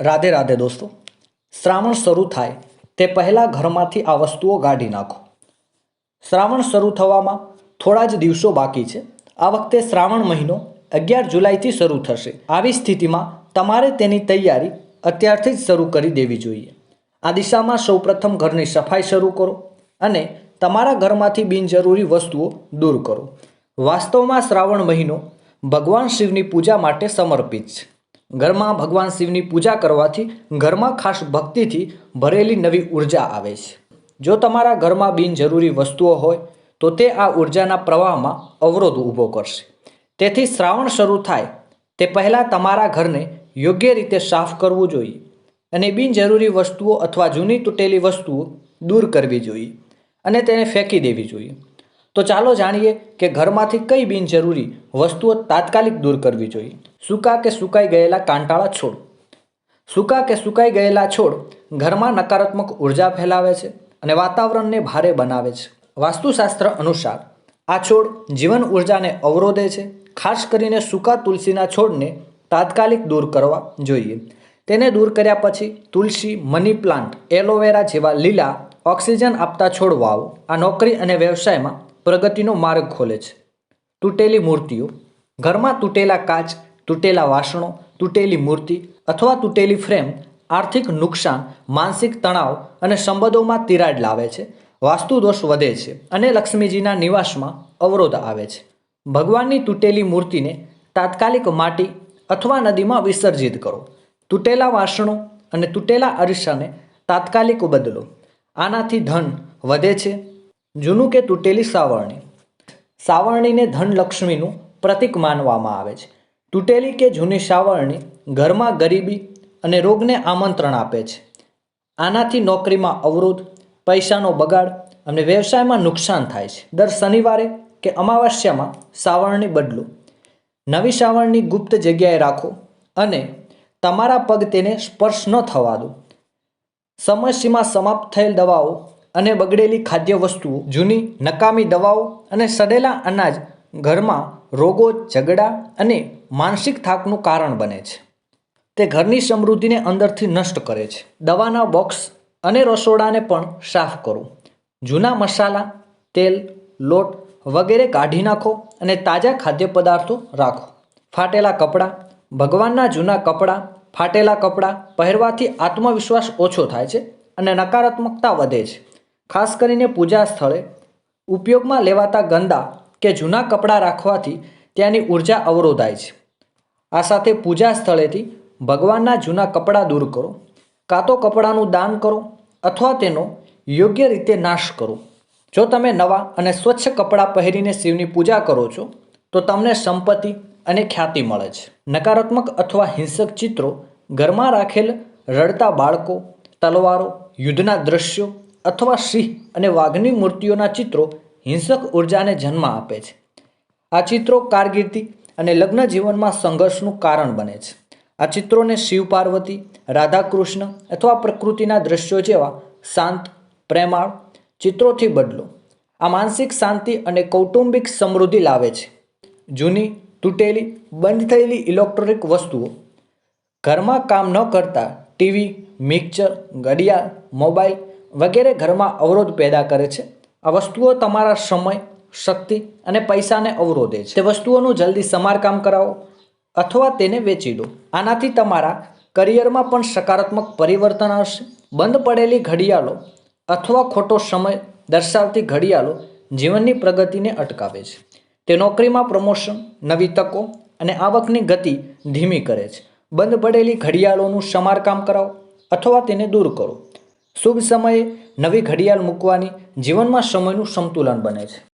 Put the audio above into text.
રાધે રાધે દોસ્તો, શ્રાવણ શરૂ થાય તે પહેલાં ઘરમાંથી આ વસ્તુઓ કાઢી નાખો. શ્રાવણ શરૂ થવામાં થોડા જ દિવસો બાકી છે. આ વખતે શ્રાવણ મહિનો અગિયાર જુલાઈથી શરૂ થશે. આવી સ્થિતિમાં તમારે તેની તૈયારી અત્યારથી જ શરૂ કરી દેવી જોઈએ. આ દિશામાં સૌપ્રથમ ઘરની સફાઈ શરૂ કરો અને તમારા ઘરમાંથી બિનજરૂરી વસ્તુઓ દૂર કરો. વાસ્તવમાં શ્રાવણ મહિનો ભગવાન શિવની પૂજા માટે સમર્પિત છે. ઘરમાં ભગવાન શિવની પૂજા કરવાથી ઘરમાં ખાસ ભક્તિથી ભરેલી નવી ઊર્જા આવે છે. જો તમારા ઘરમાં બિનજરૂરી વસ્તુઓ હોય, તો તે આ ઉર્જાના પ્રવાહમાં અવરોધ ઊભો કરશે. તેથી શ્રાવણ શરૂ થાય, તે પહેલાં તમારા ઘરને યોગ્ય રીતે સાફ કરવું જોઈએ અને બિનજરૂરી વસ્તુઓ અથવા જૂની તૂટેલી વસ્તુઓ દૂર કરવી જોઈએ અને તેને ફેંકી દેવી જોઈએ. તો ચાલો જાણીએ કે ઘરમાંથી કઈ બિનજરૂરી વસ્તુઓ તાત્કાલિક દૂર કરવી જોઈએ. સૂકા કે સુકાઈ ગયેલા કાંટાળા છોડ. સૂકા કે સુકાઈ ગયેલા છોડ ઘરમાં નકારાત્મક ઊર્જા ફેલાવે છે અને વાતાવરણને ભારે બનાવે છે. વાસ્તુશાસ્ત્ર અનુસાર, આ છોડ જીવન ઉર્જાને અવરોધે છે, ખાસ કરીને સૂકા તુલસીના છોડને તાત્કાલિક દૂર કરવા જોઈએ. તેને દૂર કર્યા પછી તુલસી, મની પ્લાન્ટ, એલોવેરા જેવા લીલા ઓક્સિજન આપતા છોડ વાવો. આ નોકરી અને વ્યવસાયમાં પ્રગતિનો માર્ગ ખોલે છે. તૂટેલી મૂર્તિઓ, ઘરમાં તૂટેલા કાચ, તૂટેલા વાસણો, તૂટેલી મૂર્તિ અથવા તૂટેલી ફ્રેમ આર્થિક નુકસાન, માનસિક તણાવ અને સંબંધોમાં તિરાડ લાવે છે. વાસ્તુ દોષ વધે છે અને લક્ષ્મીજીના નિવાસમાં અવરોધ આવે છે. ભગવાનની તૂટેલી મૂર્તિને તાત્કાલિક માટી અથવા નદીમાં વિસર્જિત કરો. તૂટેલા વાસણો અને તૂટેલા અરીસાને તાત્કાલિક બદલો. આનાથી ધન વધે છે જૂનું કે તૂટેલી સાવરણી. સાવરણીને ધનલક્ષ્મીનું પ્રતીક માનવામાં આવે છે. તૂટેલી કે જૂની સાવરણી ઘરમાં ગરીબી અને રોગને આમંત્રણ આપે છે. આનાથી નોકરીમાં અવરોધ, પૈસાનો બગાડ અને વ્યવસાયમાં નુકસાન થાય છે. દર શનિવારે કે અમાવાસ્યામાં સાવરણી બદલો. નવી સાવરણી ગુપ્ત જગ્યાએ રાખો અને તમારા પગ તેને સ્પર્શ ન થવા દો. સમયસીમા સમાપ્ત થયેલ દવાઓ અને બગડેલી ખાદ્ય વસ્તુઓ જૂની નકામી દવાઓ અને સડેલા અનાજ ઘરમાં રોગો, ઝઘડા અને માનસિક થાકનું કારણ બને છે. તે ઘરની સમૃદ્ધિને અંદરથી નષ્ટ કરે છે. દવાના બોક્સ અને રસોડાને પણ સાફ કરો. જૂના મસાલા, તેલ, લોટ વગેરે કાઢી નાખો અને તાજા ખાદ્ય પદાર્થો રાખો. ફાટેલા કપડાં, ભગવાનના જૂના કપડાં, ફાટેલા કપડાં પહેરવાથી આત્મવિશ્વાસ ઓછો થાય છે અને નકારાત્મકતા વધે છે. ખાસ કરીને પૂજા સ્થળે ઉપયોગમાં લેવાતા ગંદા કે જૂના કપડાં રાખવાથી ત્યાંની ઊર્જા અવરોધાય છે. આ સાથે પૂજા સ્થળેથી ભગવાનના જૂના કપડાં દૂર કરો, કાં તો કપડાનું દાન કરો અથવા તેનો યોગ્ય રીતે નાશ કરો. જો તમે નવા અને સ્વચ્છ કપડાં પહેરીને શિવની પૂજા કરો છો, તો તમને સંપત્તિ અને ખ્યાતિ મળે છે. નકારાત્મક અથવા હિંસક ચિત્રો ઘરમાં રાખેલ રડતા બાળકો, તલવારો, યુદ્ધના દ્રશ્યો અથવા સિંહ અને વાઘની મૂર્તિઓના ચિત્રો હિંસક ઉર્જાને જન્મ આપે છે. આ ચિત્રો કારકિર્દી અને લગ્ન જીવનમાં સંઘર્ષનું કારણ બને છે. આ ચિત્રોને શિવ પાર્વતી, રાધા કૃષ્ણ અથવા પ્રકૃતિના દ્રશ્યો જેવા શાંત, પ્રેમાળ ચિત્રોથી બદલો. આ માનસિક શાંતિ અને કૌટુંબિક સમૃદ્ધિ લાવે છે. જૂની, તૂટેલી, બંધ થયેલી ઇલેક્ટ્રોનિક વસ્તુઓ. ઘરમાં કામ ન કરતા ટીવી, મિક્સર, ઘડિયાળ, મોબાઈલ વગેરે ઘરમાં અવરોધ પેદા કરે છે. આ વસ્તુઓ તમારા સમય, શક્તિ અને પૈસાને અવરોધે છે. તે વસ્તુઓનું જલ્દી સમારકામ કરાવો અથવા તેને વેચી દો. આનાથી તમારા કરિયરમાં પણ સકારાત્મક પરિવર્તન આવશે. બંધ પડેલી ઘડિયાળો અથવા ખોટો સમય દર્શાવતી ઘડિયાળો જીવનની પ્રગતિને અટકાવે છે. તે નોકરીમાં પ્રમોશન, નવી તકો અને આવકની ગતિ ધીમી કરે છે. બંધ પડેલી ઘડિયાળોનું સમારકામ કરાવો અથવા તેને દૂર કરો. શુભ સમયે નવી ઘડિયાળ મૂકવાની જીવનમાં સમયનું સંતુલન બને છે.